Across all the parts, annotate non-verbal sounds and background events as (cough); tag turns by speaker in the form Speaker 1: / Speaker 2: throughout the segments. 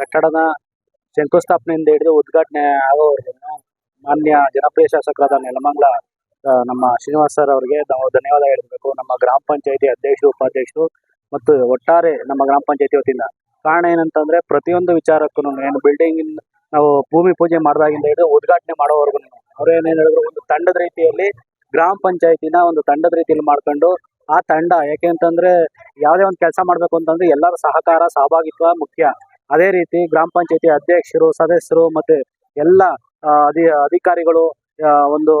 Speaker 1: ಕಟ್ಟಡದ ಶಂಕುಸ್ಥಾಪನೆಯಿಂದ ಹಿಡಿದು ಉದ್ಘಾಟನೆ ಆಗೋವರೆಗೂ ಮಾನ್ಯ ಜನಪ್ರಿಯ ಶಾಸಕರಾದ ನೆಲಮಂಗಲ ನಮ್ಮ ಶ್ರೀನಿವಾಸ್ ಸರ್ ಅವರಿಗೆ ನಾವು ಧನ್ಯವಾದ ಹೇಳಬೇಕು. ನಮ್ಮ ಗ್ರಾಮ ಪಂಚಾಯತಿ ಅಧ್ಯಕ್ಷರು, ಉಪಾಧ್ಯಕ್ಷರು ಮತ್ತು ಒಟ್ಟಾರೆ ನಮ್ಮ ಗ್ರಾಮ ಪಂಚಾಯತಿ ವತಿಯಿಂದ. ಕಾರಣ ಏನಂತಂದ್ರೆ ಪ್ರತಿಯೊಂದು ವಿಚಾರಕ್ಕೂ ಏನು ಬಿಲ್ಡಿಂಗ್ ನಾವು ಭೂಮಿ ಪೂಜೆ ಮಾಡಿದಾಗಿಂದ ಹಿಡಿದು ಉದ್ಘಾಟನೆ ಮಾಡೋವರೆಗೂ ಅವ್ರು ಏನೇನು ಹೇಳಿದ್ರು, ಒಂದು ತಂಡದ ರೀತಿಯಲ್ಲಿ ಗ್ರಾಮ ಪಂಚಾಯತಿನ ಒಂದು ತಂಡದ ರೀತಿಯಲ್ಲಿ ಮಾಡ್ಕೊಂಡು ಆ ತಂಡ ಯಾಕೆ ಅಂತಂದ್ರೆ ಯಾವುದೇ ಒಂದು ಕೆಲಸ ಮಾಡಬೇಕು ಅಂತಂದ್ರೆ ಎಲ್ಲರ ಸಹಕಾರ, ಸಹಭಾಗಿತ್ವ ಮುಖ್ಯ. ಅದೇ ರೀತಿ ಗ್ರಾಮ ಪಂಚಾಯತಿ ಅಧ್ಯಕ್ಷರು, ಸದಸ್ಯರು ಮತ್ತೆ ಎಲ್ಲ ಅಧಿ, ಅಧಿಕಾರಿಗಳು ಒಂದು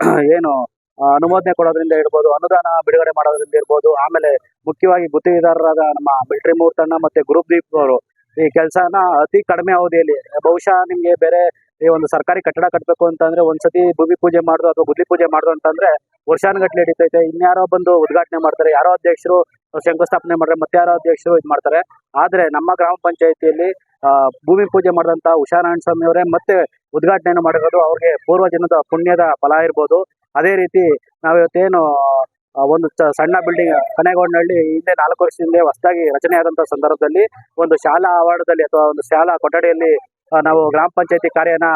Speaker 1: (clears throat) ಏನು ಅನುಮೋದನೆ ಕೊಡೋದ್ರಿಂದ ಇರ್ಬೋದು, ಅನುದಾನ ಬಿಡುಗಡೆ ಮಾಡೋದ್ರಿಂದ ಇರ್ಬೋದು, ಆಮೇಲೆ ಮುಖ್ಯವಾಗಿ ಗುತ್ತಿಗೆದಾರರಾದ ನಮ್ಮ ಮಿಲ್ಟ್ರಿ ಮೂರ್ತಣ್ಣ ಮತ್ತೆ ಗ್ರೂಪ್ ದೀಪ್ ಅವರು ಈ ಕೆಲಸನ ಅತಿ ಕಡಿಮೆ ಅವಧಿಯಲ್ಲಿ, ಬಹುಶಃ ನಿಮ್ಗೆ ಬೇರೆ ಈ ಒಂದು ಸರ್ಕಾರಿ ಕಟ್ಟಡ ಕಟ್ಟಬೇಕು ಅಂತಂದ್ರೆ ಒಂದ್ಸತಿ ಭೂಮಿ ಪೂಜೆ ಮಾಡುದು ಅಥವಾ ಗುದ್ಲಿ ಪೂಜೆ ಮಾಡುದು ಅಂತಂದ್ರೆ ವರ್ಷಾನುಗಟ್ಲೆ ಹಿಡಿತೈತೆ. ಇನ್ಯಾರೋ ಬಂದು ಉದ್ಘಾಟನೆ ಮಾಡ್ತಾರೆ. ಯಾರೋ ಅಧ್ಯಕ್ಷರು ಶಂಕುಸ್ಥಾಪನೆ ಮಾಡ್ರೆ ಮತ್ತೆ ಯಾರೋ ಅಧ್ಯಕ್ಷರು ಇದು ಮಾಡ್ತಾರೆ. ಆದ್ರೆ ನಮ್ಮ ಗ್ರಾಮ ಪಂಚಾಯತಿಯಲ್ಲಿ ಭೂಮಿ ಪೂಜೆ ಮಾಡಿದಂತ ಉಷಾನಾರಾಯಣ ಸ್ವಾಮಿ ಅವರೇ ಮತ್ತೆ ಉದ್ಘಾಟನೆಯನ್ನು ಮಾಡಿರೋದು ಅವ್ರಿಗೆ ಪೂರ್ವ ಜನದ ಪುಣ್ಯದ ಫಲ ಇರ್ಬೋದು. ಅದೇ ರೀತಿ ನಾವಿವತ್ತೇನು ಒಂದು ಸಣ್ಣ ಬಿಲ್ಡಿಂಗ್ ಕನೆಗೋಡ್ನಹಳ್ಳಿ ಹಿಂದೆ ನಾಲ್ಕು ವರ್ಷದಿಂದ ಹೊಸದಾಗಿ ರಚನೆ ಆದಂತ ಸಂದರ್ಭದಲ್ಲಿ ಒಂದು ಶಾಲಾ ಆವರಣದಲ್ಲಿ ಅಥವಾ ಒಂದು ಶಾಲಾ ಕೊಠಡಿಯಲ್ಲಿ ನಾವು ಗ್ರಾಮ ಪಂಚಾಯತಿ ಕಾರ್ಯನ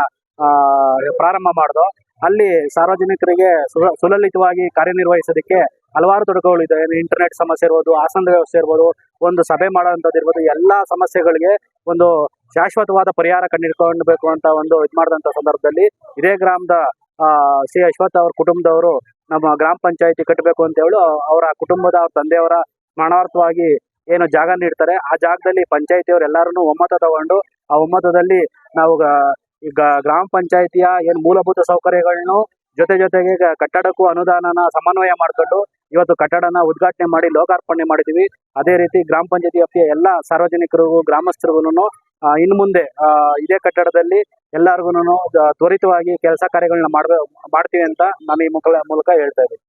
Speaker 1: ಪ್ರಾರಂಭ ಮಾಡ್ದೋ, ಅಲ್ಲಿ ಸಾರ್ವಜನಿಕರಿಗೆ ಸುಲ- ಸುಲಲಿತವಾಗಿ ಕಾರ್ಯನಿರ್ವಹಿಸೋದಕ್ಕೆ ಹಲವಾರು ತೊಡಕುಗಳು ಇದೆ. ಇಂಟರ್ನೆಟ್ ಸಮಸ್ಯೆ ಇರ್ಬೋದು ಆಸನದ ವ್ಯವಸ್ಥೆ ಇರ್ಬೋದು, ಒಂದು ಸಭೆ ಮಾಡೋವಂಥದ್ದು ಇರ್ಬೋದು, ಎಲ್ಲಾ ಸಮಸ್ಯೆಗಳಿಗೆ ಒಂದು ಶಾಶ್ವತವಾದ ಪರಿಹಾರ ಕಂಡಿಡ್ಕೊಳ್ಬೇಕು ಅಂತ ಒಂದು ಇದು ಮಾಡಿದಂಥ ಸಂದರ್ಭದಲ್ಲಿ ಇದೇ ಗ್ರಾಮದ ಸಿ ಅಶ್ವಥ್ ಅವ್ರ ಕುಟುಂಬದವರು ನಮ್ಮ ಗ್ರಾಮ ಪಂಚಾಯತಿ ಕಟ್ಟಬೇಕು ಅಂತ ಹೇಳಿ ಅವರ ಕುಟುಂಬದ ಅವ್ರ ತಂದೆಯವರ ಮಾನವಾರ್ಥವಾಗಿ ಏನು ಜಾಗ ನೀಡ್ತಾರೆ. ಆ ಜಾಗದಲ್ಲಿ ಪಂಚಾಯತಿಯವರು ಎಲ್ಲರೂ ಒಮ್ಮತ ತಗೊಂಡು ಆ ಒಮ್ಮತದಲ್ಲಿ ನಾವು ಈಗ ಗ್ರಾಮ ಪಂಚಾಯತಿಯ ಏನು ಮೂಲಭೂತ ಸೌಕರ್ಯಗಳನ್ನು ಜೊತೆ ಜೊತೆಗೆ ಕಟ್ಟಡಕ್ಕೂ ಅನುದಾನನ ಸಮನ್ವಯ ಮಾಡ್ಕೊಂಡು ಇವತ್ತು ಕಟ್ಟಡನ ಉದ್ಘಾಟನೆ ಮಾಡಿ ಲೋಕಾರ್ಪಣೆ ಮಾಡಿದೀವಿ ಅದೇ ರೀತಿ ಗ್ರಾಮ ಪಂಚಾಯತಿ ವ್ಯಾಪ್ತಿಯ ಎಲ್ಲ ಸಾರ್ವಜನಿಕರಿಗೂ ಗ್ರಾಮಸ್ಥರಿಗೂ ಇನ್ನು ಮುಂದೆ ಇದೇ ಕಟ್ಟಡದಲ್ಲಿ ಎಲ್ಲರಿಗೂ ತ್ವರಿತವಾಗಿ ಕೆಲಸ ಕಾರ್ಯಗಳನ್ನ ಮಾಡ್ತೀವಿ ಅಂತ ನಾನು ಈ ಮುಖ, ಮೂಲಕ ಹೇಳ್ತಾ ಇದ್ದೀನಿ.